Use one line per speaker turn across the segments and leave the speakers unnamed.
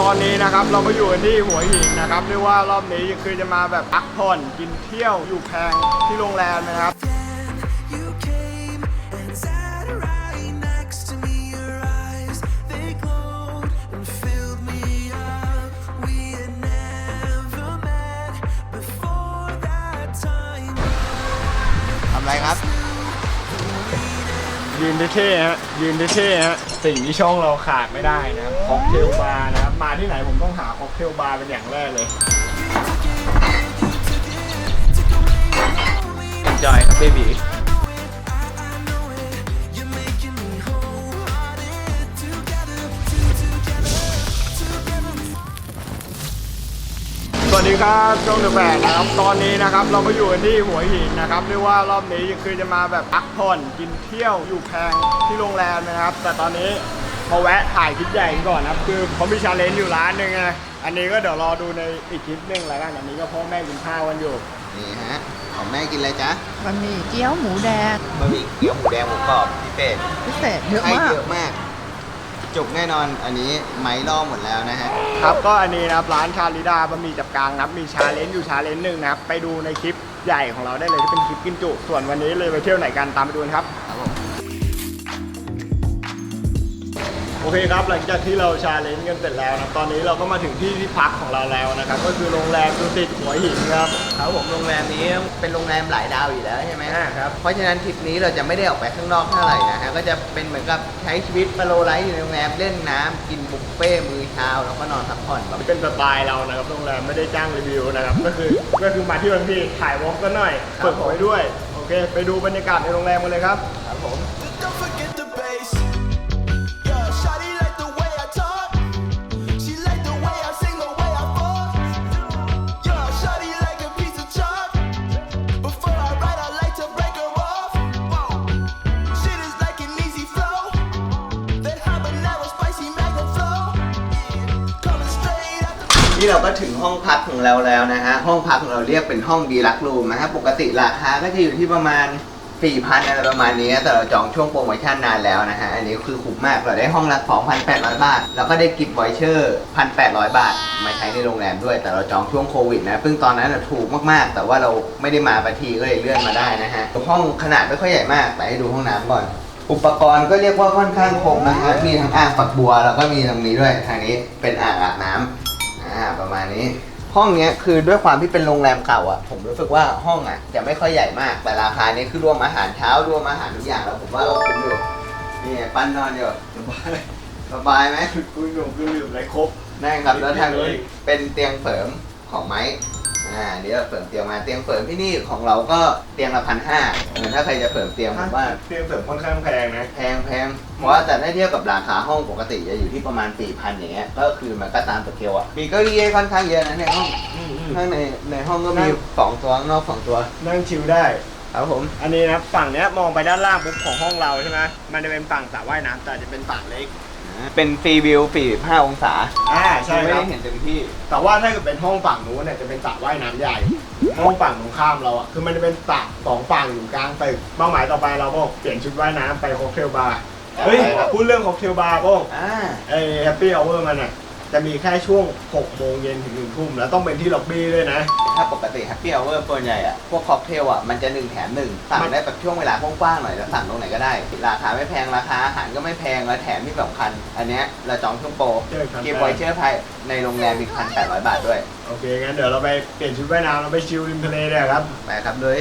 ตอนนี้นะครับเราก็อยู่กันที่หัวหินนะครับเรียกว่ารอบนี้คือจะมาแบบพักผ่อนกินเที่ยวอยู่แพงที่โรงแรมนะครับ ยืนเท่ๆฮะยืนเท่ๆฮะสิ่งที่ช่องเราขาดไม่ได้นะครับค็อกเทลบาร์นะครับมาที่ไหนผมต้องหาค็อกเทลบาร์เป็นอย่างแรกเลย
enjoy ครับเค
รับช่องเดอะแบกนะครับตอนนี้นะครับเราก็อยู่กันที่หัวหินนะครับเรียกว่ารอบนี้คือจะมาแบบพักผ่อนกินเที่ยวอยู่แพงที่โรงแรมนะครับ แต่ตอนนี้มาแวะถ่ายคลิปใหญ่กันก่อนนะครับคือเขามีชาเลนจ์อยู่ร้านหนึ่งไงอันนี้ก็เดี๋ยวรอดูในอีกคลิปหนึงแล้วกันอันนี้ก็พ่อแม่กินข้าวกันอยู่
นี่ฮะของแม่กินอะไรจ๊ะ
บะหมี่เกี๊ยวหมูแดง
บะหมี่เกี๊ยวหมูแดงหมูกรอบพิเศษ
พิเศษเยอะ
ให้
มาก
เยอะมาก จุกแน่นอนอันนี้ไม้ล่อหมดแล้วนะฮะ
ครับก็อันนี้นะครับร้านชาลิดาบะหมี่จับกลางนะครับมีชาเลนจ์อยู่ชาเลนจ์หนึ่งนะครับไปดูในคลิปใหญ่ของเราได้เลยที่เป็นคลิปกินจุ ส่วนวันนี้เลยไปเที่ยวไหนกันตามไปดูกันครับ เคครับหลังจากที่เราชาเลนจ์กันเสร็จแล้วนะครับตอนนี้เราก็มาถึงที่ที่พักของเราแล้วนะครับก็คือโรงแรมดุสิตหัวหินครับ
ครับผมโรงแรมนี้เป็นโรงแรมหลายดาวอยู่แล้วใช่ไหม
อ่าครับ
เพราะฉะนั้นทริปนี้เราจะไม่ได้ออกไปข้างนอกเท่าไหร่นะฮะก็จะเป็นเหมือนกับใช้ชีวิตปโลไลฟ์อยู่ในโรงแรมเล่นน้ำกินบุฟเฟ่ต์มื้อเช้าแล้วก็นอนพักผ่อนแบบ
เป็นสไตล์เรานะครับโรงแรมไม่ได้จ้างรีวิวนะครับก็คือก็คือมาที่บางที่ถ่ายวอล์กกันหน่อย
ครับ
ฝึกไว้ด้วยโอเค ไปดูบรรยากาศในโรงแรมกันเลยครับ
ครับผม เราก็ถึงห้องพักของเราแล้วนะฮะ ห้องพักของเราเรียกเป็นห้องดีลักรูมนะฮะ ปกติราคาก็จะอยู่ที่ประมาณ4,000อะไรประมาณนี้ แต่เราจองช่วงโปรโมชั่นนานแล้วนะฮะ อันนี้คือคุ้มมาก เราได้ห้องละ2,800 บาท แล้วก็ได้กิฟต์วอยเชอร์1,800 บาท มาใช้ในโรงแรมด้วย แต่เราจองช่วงโควิดนะ ซึ่งตอนนั้นนะถูกมากๆ แต่ว่าเราไม่ได้มาปทีก็เลยเลื่อนมาได้นะฮะ ห้องขนาดไม่ค่อยใหญ่มาก ไปให้ดูห้องน้ำก่อน อุปกรณ์ก็เรียกว่าค่อนข้างครบนะฮะ มีทั้งอ่างฝักบัว แล้วก็มีตรงนี้ด้วย ทางนี้เป็นอ่างอาบน้ำอ่า ประมาณนี้ ห้องเนี้ยคือด้วยความที่เป็นโรงแรมเก่าอะ ผมรู้สึกว่าห้องอะจะไม่ค่อยใหญ่มากแต่ราคานี้คือรวมอาหารเช้ารวมอาหารทุกอย่างแล้วผมว่าก็คุ้มอยู่นี่ปั้นนอนอยู่
สบาย
สบายไหม
คุยหนุ่มคือลืมอะไรครบ
นั่นครับแล้วทาง
เล
นี้
ย
เป็นเตียงเสริมของไม้ อ่าเดี๋ยวเราเสริมเตียงมาเตียงเสริมที่นี่ของเราก็เตียงละพันห้าถ้าใครจะเสริมเตียงผมว่า
เตียงเสริมค่อนข้างแพงนะ
แพงแพงเพราะว่าแต่ถ้าเทียบกับราคาห้องปกติจะอยู่ที่ประมาณ4 0 0 0อย่างเงี้ยก็คือมันก็ตามสเกลอะมีเก้าอี้ให้ค่อนข้างเยอะนะในห้องข้างในในห้องก็มีสองตัวข้างนอกสองตัว
นั่งชิลได้
ครับผม
อันนี้นะครับฝั่งเนี้ยมองไปด้านล่างปุ๊บของห้องเราใช่ไหมมันจะเป็นฝั่งสระว่ายน้ำแต่จะเป็นฝั่งเล็ก
เป็นฟรีวิว45องศา
อ่าใช่
ไม่
ครั
ได้
บ
เห็นเต็มที่
แต่ว่าถ้าเกิดเป็นห้องฝั่งนู้นเนี่ยจะเป็นสระว่ายน้ำใหญ่ ห้องฝั่งตรงข้ามเราอะคือมันจะเป็นสระสองฝั่งอยู่กลางตึกเป้าหมายต่อไปเราก็เปลี่ยนชุดว่ายน้ำไปค็อกเทลบาร์เฮ้ย
ครับ
พูดเรื่องค็อกเทลบาร์ก็
อ่า
ไอแฮปปี้อเวอร์มันอะ จะมีแค่ช่วง 6 โมงเย็นถึง1ทุ่มแล้วต้องเป็นที่ล็อบบี้ด้วยนะ
ถ้าปกติแฮปปี้ o อเวอร์ส่วนใหญ่อะพวกค็อกเทลอะมันจะหนึ่งแถมหนึ่งสั่งได้แบบช่วงเวลากว้างๆหน่อยแล้วสั่งตรงไหนก็ได้ ราคาไม่แพงราคาอาหารก็ไม่แพงแล้วแถมที่สำคัญ อันเนี้ยเราจองช่วงโปร
เจอกัน
กิฟต์วอยเชอร์ภายในโรงแรมอีกพันแปดร้อยบาทด้วย
โอเคงั้นเดี๋ยวเราไปเปลี่ยนชุดว่ายน้ำเราไปชิลริมทะเลเลยครับ
ไปครับเลย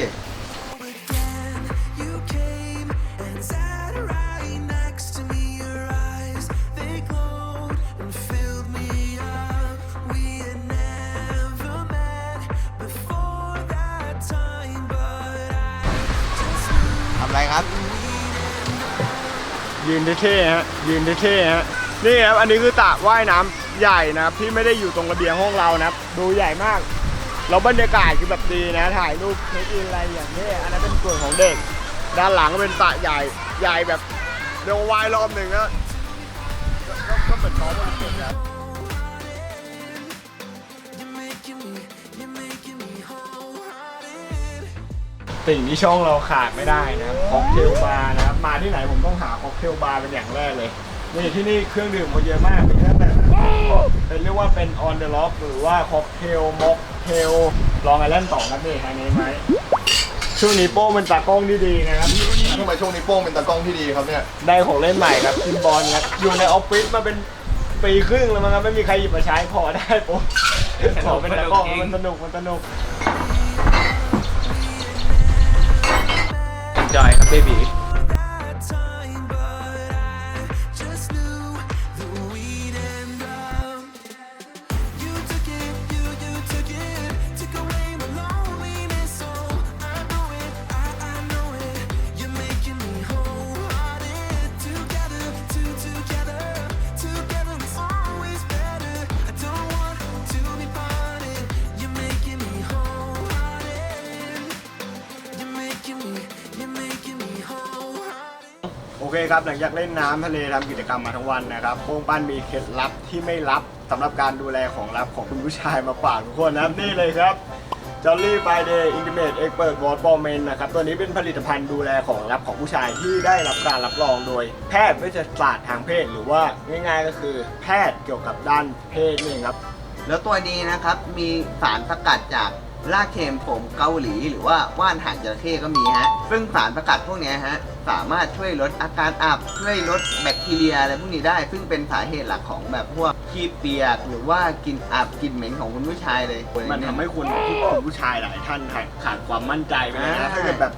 ยืนเท่ๆฮะยืนเท่ๆฮะนี่ครับอันนี้คือสระว่ายน้ำใหญ่นะครับที่ไม่ได้อยู่ตรงระเบียงห้องเรานะครับดูใหญ่มากแล้วบรรยากาศคือแบบดีนะถ่ายรูปเช็คอินอะไรอย่างนี้อันนั้นเป็นส่วนของเด็ก ด้านหลังก็เป็นสระใหญ่ใหญ่แบบเรียกว่าว่ายรอบหนึ่งก็ก็ก็เหมือนท้องมันเกิดแล้วสิ่งที่ช่องเราขาดไม่ได้นะค็อกเทลบาร์นะ มาที่ไหนผมต้องหาค็อกเทลบาร์เป็นอย่างแรกเลยนี่ที่นี่เครื่องดื่มเขาเยอะมากมีตั้งแต่เป็นเรียกว่าเป็น on the rock หรือว่า cocktail mocktail ลองไอแลนด์ต่อครับนี่ทางนี้ไหมช่วงนี้โป้งเป็นตากล้องที่ดีนะครับ
ทำไมช่วงนี้โป้งเป็นตากล้องที่ดีครับเนี่ย
ได้ของเล่นใหม่ครับซิมบอลครับอยู่ในออฟฟิศมาเป็นปีครึ่งแล้วมั้งครับไม่มีใครหยิบมาใช้พอได้โป้งขอเป็นตากล้องมันสนุกมันสนุก
จอยครับเบบี
คครับหลังจากเล่นน้ำทะเลทำกิจกรรมมาทั้งวันนะครับโป้งปั้นมีเคล็ดลับที่ไม่ลับสำหรับการดูแลของลับของคุณผู้ชายมาฝากทุกคนนะครับนี่เลยครับ Jolly Friday Intimate Expert Wash for Men นะครับตัวนี้เป็นผลิตภัณฑ์ดูแลของลับของผู้ชายที่ได้รับการรับรองโดย แพทย์เวชศาสตร์ทางเพศ หรือว่าง่ายๆก็คือ แพทย์เกี่ยวกับด้านเพศนี่เองครับ
แล้วตัวนี้นะครับมีสารสกัดจากรากเค็มผมเกาหลี หรือว่าว่านหางจระเข้ก็มีฮะซึ่งสารสกัดพวกนี้ฮะ สามารถช่วยลดอาการอับช่วยลดแบคทีเรียอะไรพวกนี้ได้ ซึ่งเป็นสาเหตุหลักของแบบพวกขี้เปียก หรือว่ากลิ่นอับกลิ่นเหม็นของคุณผู้ชายเลย
มันทำให้คุณคุณผู้ชายหลายท่านขาดความมั่นใจไปเลยนะ
อ่า
ถ้าเกิดแบบ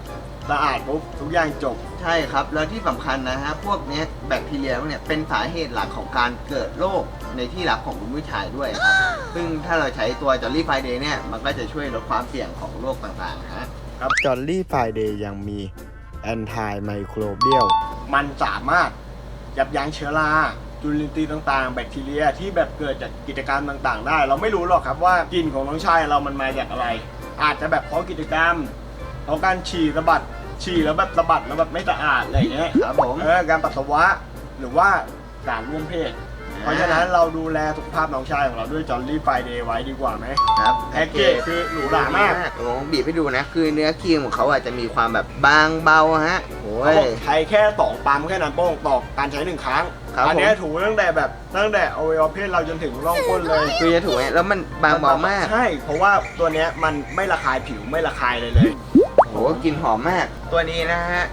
สะอาดปุ๊บทุกอย่างจบ
ใช่ครับ แล้วที่สำคัญนะฮะพวกเนี้ยแบคทีเรียพวกเนี้ยเป็นสาเหตุหลักของการเกิดโรคในที่รับของคุณผู้ชายด้วยครับ ซึ่งถ้าเราใช้ตัวจอ l ลี่ไฟเดย์เนี่ยมันก็จะช่วยลดความเสี่ยงของโรคต่างๆฮะ
ครับจอ l ลี่ไฟเดย์ยังมี แอนตี้ไมโครเบียลมันสามารถยับยั้งเชื้อราจุลินทรีย์ต่างๆ แบคทีเรียที่แบบเกิดจากกิจกรรมต่างๆ ได้ เราไม่รู้หรอกครับว่ากลิ่นของน้องชายเรามันมาจากอะไร อาจจะแบบเพราะกิจกรรมเพราะการฉี่สะบัดฉี่แล้วแบบสะบัดแล้วแบบไม่สะอาดอะไรอย่างเงี้ย
ครับผม
เออการปัสสาวะหรือว่าการร่วมเพศ เพราะฉะนั้นเราดูแลสุขภาพน้องชายของเราด้วยจอ l ลี่ไฟเดย์ไว้ดีกว่าไหม
ครับ
แพ็กเกจคือหรูหรามาก
ผมบีบให้ดูนะ คือเนื้อครีมของเขาอาจจะมีความแบบบางเบาฮะโอ้
เขา
ย
บอกใช้แค่สองปั๊มแค่นั้นโป้งต่อการใช้หนึ่งครั้ง
ครับ
อัเนี้ย
ผม
ถูตั้งแต่แบบตั้งแต่อวัยวะเพศเราจนถึงร่องก้นเลย
คือจะถูกไหมแล้วมันบางเบามาก
ใช่เพราะว่าตัวเนี้ยมันไม่ระคายผิวไม่ระคายเลยเลย
โหกลิ่นหอมมาก ตัวนี้นะฮะ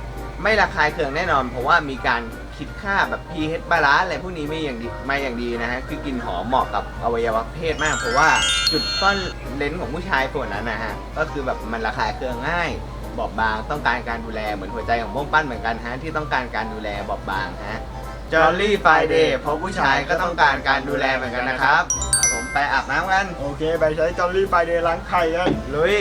ไม่ระคายเคืองแน่นอน เพราะว่ามีการ คิดค่าแบบ pH balance อะไรพวกนี้ไม่อย่างดีมาอย่างดีนะฮะคือกลิ่นหอมเหมาะกับอวัยวะเพศมาก เพราะว่าจุดซ่อนเลนส์ของผู้ชายส่วนนั้นนะฮะก็คือแบบมันระคายเคืองง่ายบอบบางต้องการการดูแลเหมือนหัวใจของบ้งปั้นเหมือนกันฮะที่ต้องการการดูแลบอบบางฮะ Jolly Friday เพราะผู้ชายก็ต้องการการดูแลเหมือนกันนะครับครับผมไปอาบน้ำกัน
โอเค ไปใช้จอ l ลี่ไฟเดย์ล้างไข่กัน
ลุย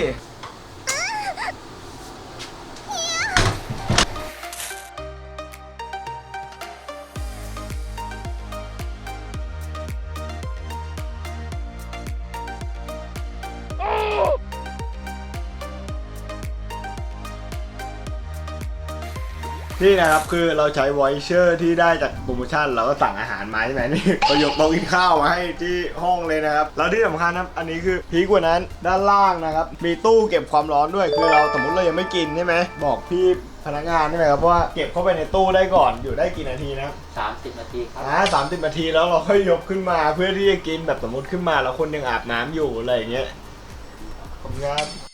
นี่นะครับคือเราใช้วอยเชอร์ที่ได้จากโปรโมชั่นเราก็สั่งอาหารมาใช่ไหมนี่ประโยคโต๊ะกินข้าวมาให้ที่ห้องเลยนะครับแล้วที่สำคัญนะครับอันนี้คือพีกกว่านั้นด้านล่างนะครับมีตู้เก็บความร้อนด้วยคือเราสมมติเรายังไม่กินใช่ไหมบอกพี่พนักงานใช่ไหมครับว่าเก็บเข้าไปในตู้ได้ก่อนอยู่ได้กี่นาทีนะครับ
30นาทีครับ
อ่าสามสิบนาทีแล้วเราค่อยยกขึ้นมาเพื่อที่จะกินแบบสมมติขึ้นมาแล้วคนยังอาบน้ำอยู่อะไรอย่างเงี้ยขอบคุณครับ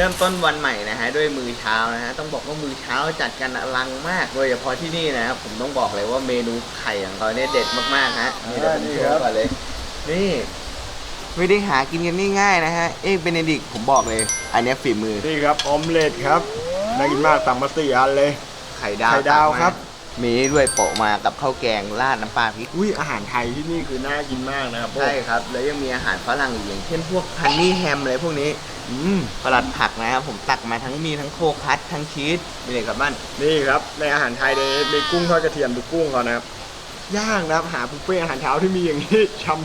เริ่มต้นวันใหม่นะฮะด้วยมือเช้านะฮะต้องบอกว่ามือเช้าจัดกันอลังมากโดยเฉพาะที่นี่นะครับผมต้องบอกเลยว่าเมนูไข่ของเขาเนี่ยเด็ดมากๆฮะนี่เดี๋ยวผม
นี่
โช
ครับ
ว์ก่อนเลย นี่ไม่ได้หากินกันง่ายๆนะฮะเอ็กเบเนดิกผมบอกเลย อันเนี้ยฝีมือ
นี่ครับออมเล็ตครับน่ากินมากตำมาสี่อันเลย
ไข่ดาว
ไข่ดาว
ตักม
ครับ
มีด้วยโปะมากับข้าวแกงราดน้ำปลาพริก
อุ้ยอาหารไทยที่นี่คือน่ากินมากนะครับ
ใช่ครับ แล้วยังมีอาหารฝรั่งอีกอย่างเช่นพวกฮันนี่แฮมอะไรพวกนี้
อืม
สลัดผักนะครับผมตักมาทั้งมีทั้งโคคัสทั้งชีสเป็นไงกับบ้าน
นี่ครับ ในอาหารไทยเนี่ยมีกุ้งทอดกระเทียมดูกุ้งเขานะครับย่างนะครับหาบุฟเฟ่ต์อาหารเช้าที่มีอย่างนี้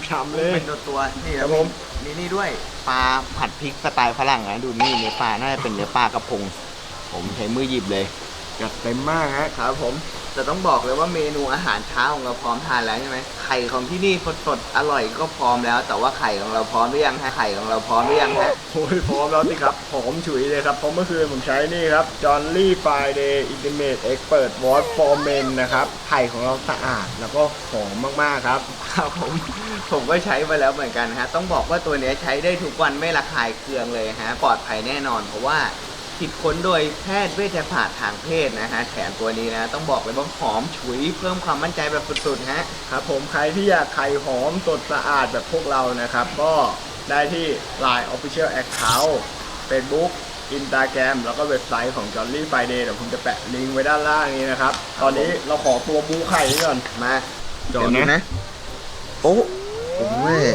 ช้ำๆเลย
เป็นตัวตัวๆนี่
ครับผม
มีนี่ด้วยปลาผัดพริกสไตล์ฝรั่งนะดูนี่เนื้อปลาน่าจะเป็นเนื้อปลากระพง ผมใช้มือหยิบเลย
จัดเต็มมากฮะ
ครับผม แต่ต้องบอกเลยว่าเมนูอาหารเช้าของเราพร้อมทานแล้วใช่ไหมไข่ของที่นี่สดๆอร่อยก็พร้อมแล้ว แต่ว่าไข่ของเราพร้อมหรือยังฮะไข่ของเราพร้อมหรือยังฮะ
โอ้ยพร้อมแล้วสิครับหอมฉุยเลยครับเพราะเมื่อคืนผมใช้นี่ครับ John Lee Friday Intimate Expert Wash for Men นะครับไข่ของเราสะอาดแล้วก็หอมมากๆครับ
ครับผมผมก็ใช้มาแล้วเหมือนกันฮะต้องบอกว่าตัวเนี้ยใช้ได้ทุกวันไม่ระคายเคืองเลยฮะปลอดภัยแน่นอนเพราะว่า คิดค้นโดยแพทย์เวชศาสตร์ทางเพศนะฮะแถมตัวนี้นะ ต้องบอกเลยว่าหอมฉุยเพิ่มความมั่นใจแบบสุดๆฮะ
ครับผมใครที่อยากไข่หอมสดสะอาดแบบพวกเรานะครับ ก็ได้ที่ Line Official Account Facebook Instagram แล้วก็เว็บไซต์ของ Jolly Friday เดี๋ยวผมจะแปะลิงก์ไว้ด้านล่างนี้นะครับ ตอนนี้เราขอตัวบูไข่นี้ก่อน
มา
จอ
เดี๋ยว
นะ
ดูนะ โอ้ผมเว้ย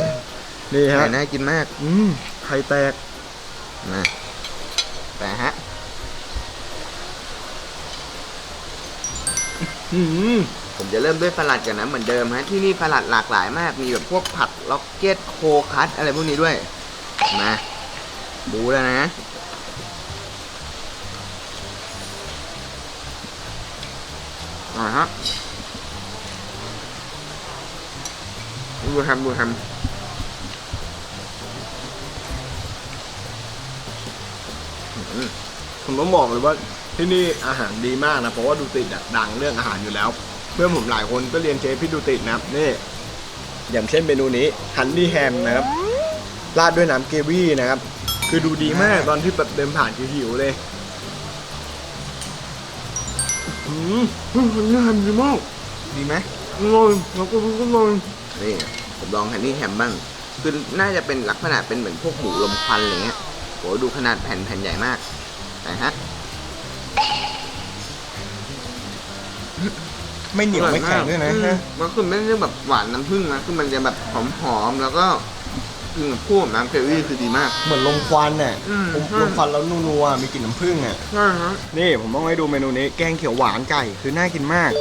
นี่ฮะ
ไข่น่ากินมาก
อืมไข่แตก
นะแต่ฮะ
อืม
ผมจะเริ่มด้วยสลัดกันนะเหมือนเดิมฮะที่นี่สลัดหลากหลายมากมีแบบพวกผักล็อกเก็ตโคคัสอะไรพวกนี้ด้วยมาบูแล้วนะ อ่าฮะบูทำบูท
ผมต้องบอกเลยว่า ที่นี่อาหารดีมากนะเพราะว่าดูติดอะดังเรื่องอาหารอยู่แล้ว เพื่อนผมหลายคนก็เรียนเชฟพี่ดูติดนะครับนี่อย่างเช่นเมนูนี้ฮันนี่แฮมนะครับราดด้วยน้ำเกวี่นะครับ คือดูดีมากตอนที่แบบเดินผ่านหิวๆเลยอืมฮันนี่แฮมดีมากำ
ดีไหม
อร่อยแล้วก็รู้ก็อร่อย
นี่ผมลองฮันนี่แฮมบ้างคือน่าจะเป็นลักษณะเป็นเหมือนพวกหมูลมควันอะไรเงี้ยโหดูขนาดแผ่นแผ่นใหญ่มากนะฮะ
ไม่เหนียวไม่แข็งด้วยนะ
อืมมันคือไม่ได้แบบหวานน้ำผึ้งนะคือมันจะแบบหอมๆแล้วก็กินกับพวกน้ำเกรวี่คือดีมาก
เหมือนลมควันน่ะ
อืม
ผมลมควันแล้วนัวๆมีกลิ่นน้ำผึ้งอะ
ใช่ฮะ
นี่ผมต้องให้ดูเมนูนี้แกงเขียวหวานไก่คือน่ากินมาก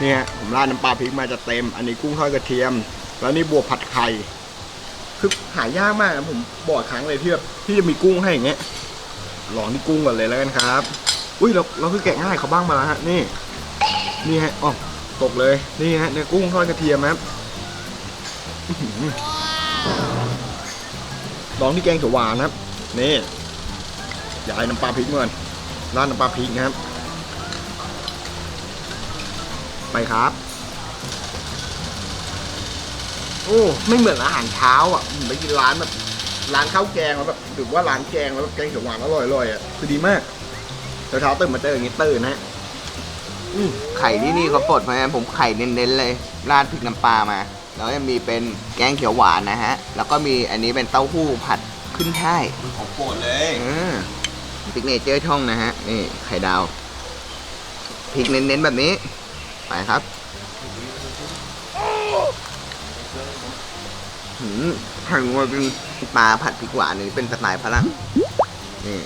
เนี่ยผมราดน้ำปลาพริกมาจะเต็ม อันนี้กุ้งทอดกระเทียม แล้วนี่บวบผัดไข่คือหายากมากนะผมบอกครั้งเลยที่แบบที่จะมีกุ้งให้อย่างเงี้ยลองที่กุ้งก่อนเลยแล้วกันครับ อุ้ยเราเราคือแกะง่ายเขาบ้างมาแล้วฮะนี่ นี่ฮะอ๋อตกเลย นี่ฮะเนื้อกุ้งทอดกระเทียมครับร้อหือลองที่แกงเขียวหวานครับ นี่ยายน้ำปลาพริกก่อนราดน้ำปลาพริกนะครับ ไปครับ โอ้ไม่เหมือนอาหารเช้าอะไปกินร้านแบบร้านข้าวแกงแล้วแบบหรือว่าร้านแกงแล้วแบบแกงเขียวหวานอร่อยๆอะคือดีมากเช้าๆตื่นมาเจออย่างนี้ตื่นนะ
ไข่ที่นี่เขาปลดเพราะฉะนั้นผมไข่เน้นๆเลย ราดพริกน้ำปลามา แล้วจะมีเป็นแกงเขียวหวานนะฮะ แล้วก็มีอันนี้เป็นเต้าหู้ผัดขึ้นช่าย
ของโปรดเลย
พิกเนเจอร์ช่องนะฮะ นี่ไข่ดาวพริกเน้นๆแบบนี้ ไปครับหืมไข่งัวเป็นปลาผัดพริกหวานนี่เป็นสไตล์ฝรั่งนี่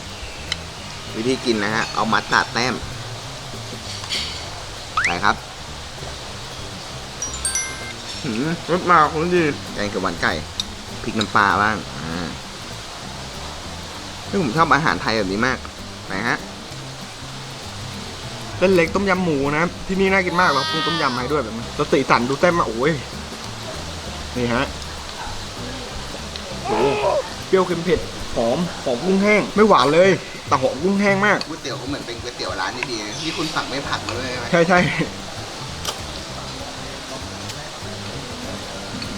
วิธีกินนะฮะ เอามัดตัดแต้ม รสมาคงดีแกงเขียวหวานไก่พริกน้ำปลาบ้างอ่าซึ่งผมชอบอาหารไทยแบบนี้มากไหนฮะ
เส้นเล็กต้มยำหมูนะครับที่นี่น่ากินมากเราปรุงต้มยำให้ด้วยแบบนี้แล้วสีสันดูเต็มมาโอ้ยนี่ฮะโอ้เปรี้ยวเค็มเผ็ดหอมหอมกุ้งแห้ง ไม่หวานเลย แต่หอมกุ้งแห้งมาก
ก๋วยเตี๋ยวก็เหมือนเป็นก๋วยเตี๋ยวร้านดีๆนะที่คุณสั่งไม่ผักมาด้วยใช่ไหม
ใช่ใช่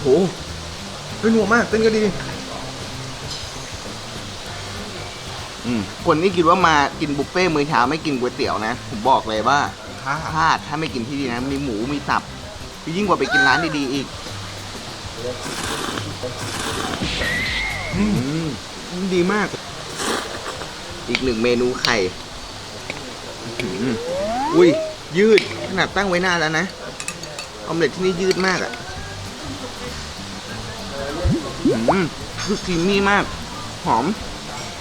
หเฮ้ยนัวมากเต้นก็ดี
อืมคนที่คิดว่ามากินบุฟเฟ่ต์มื้อเช้าไม่กินก๋วยเตี๋ยวนะ ผมบอกเลยว่าพลาดถ้าไม่กินที่นี่นะ มีหมูมีตับ ยิ่งกว่าไปกินร้านดีๆอีกอืมดีมาก อีกหนึ่งเมนูไข่อื้อหืออุ้ยยืดขนาดตั้งไว้หน้าแล้วนะออมเล็ตที่นี่ยืดมากอะ่ะอื มคือครีมมี่มาก หอม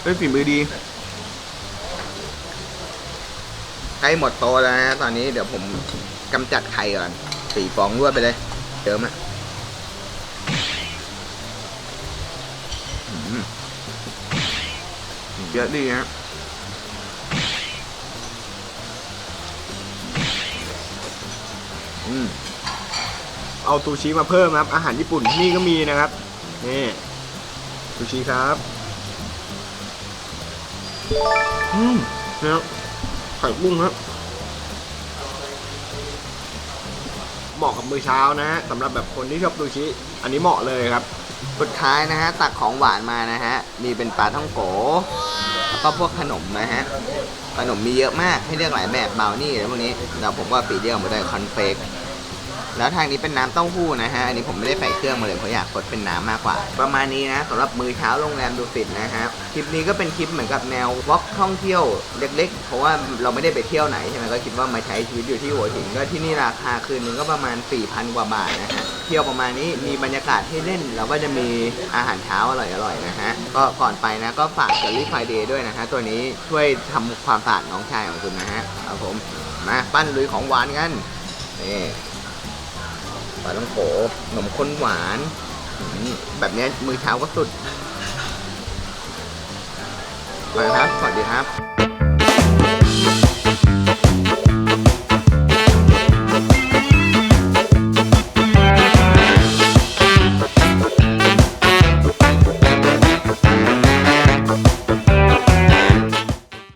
เฮ้ยฝีมือดี ใกล้หมดโตแล้วนะตอนนี้เดี๋ยวผมกำจัดไข่ก่อนสี่ฟองรวดไปเลยเดิมอะอืมเยอะดีฮะ
อืมเอาซูชิมาเพิ่มครับ อาหารญี่ปุ่นที่นี่ก็มีนะครับ นี่ซูชิครับอืมเนี่ยไข่กุ้งครับเหมาะกับมื้อเช้านะฮะสำหรับแบบคนที่ชอบซูชิ อันนี้เหมาะเลยครับ
สุดท้ายนะฮะ ตักของหวานมานะฮะ มีเป็นปลาท่องโกแล้วก็พวกขนมนะฮะ ขนมมีเยอะมากให้เลือกหลายแบบเบลนี่อะไรพวกนี้เดี๋ยวผมก็ปีเดียวมาด้วยคอนเฟก แล้วทางนี้เป็นน้ำเต้าหู้นะฮะ อันนี้ผมไม่ได้ใส่เครื่องมาเลยเพราะอยากกดเป็นน้ำมากกว่า ประมาณนี้นะสำหรับมือเช้าโรงแรมดูสิตนะฮะ คลิปนี้ก็เป็นคลิปเหมือนกับแนววอล์กท่องเที่ยวเล็ก ๆ เพราะว่าเราไม่ได้ไปเที่ยวไหนใช่ไหมก็คิดว่ามาใช้ชีวิตอยู่ที่หัวหินก็ที่นี่ราคาคืนนึงก็ประมาณ 4,000 กว่าบาทนะฮะ เที่ยวประมาณนี้มีบรรยากาศให้เล่นแล้วก็จะมีอาหารเช้าอร่อยๆนะฮะ ก็ก่อนไปนะก็ฝากเกลลี่ไฟเดย์ด้วยนะฮะตัวนี้ช่วยทำความสะอาดน้องชายของคุณนะฮะ ครับผม มาปั้นลุยของหวานกันนี่ ปลาต้องโขขนมข้นหวานแบบเนี้ยมือเช้าก็สุดไปครับ สวัสดีครับ